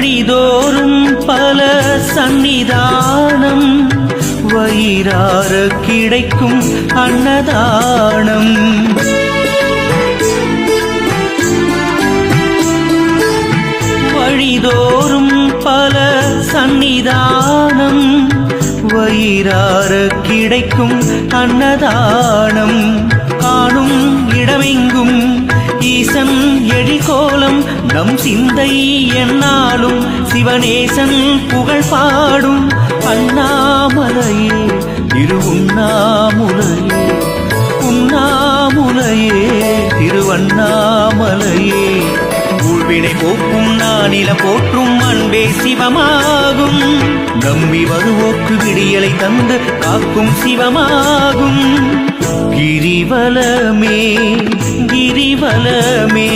வழிதோறும் பல சன்னிதானம் வயிறார கிடைக்கும் அன்னதானம். வழிதோறும் பல சன்னிதானம் வயிறார கிடைக்கும் அன்னதானம். காணும் இடமெங்கும் சிவநேசன் எழிகோலம் நம் சிந்தை என்னாலும் சிவநேசன் புகழ் பாடும் அண்ணாமலையே திரு உண்ணாமுலையே உண்ணாமுலையே திருவண்ணாமலையே உள்வினை போக்கும் நானில போற்றும் அன்பே சிவமாகும். நம்பி வருவோக்கு விடியலை தந்து காக்கும் சிவமாகும். கிரிவலமே கிரிவலமே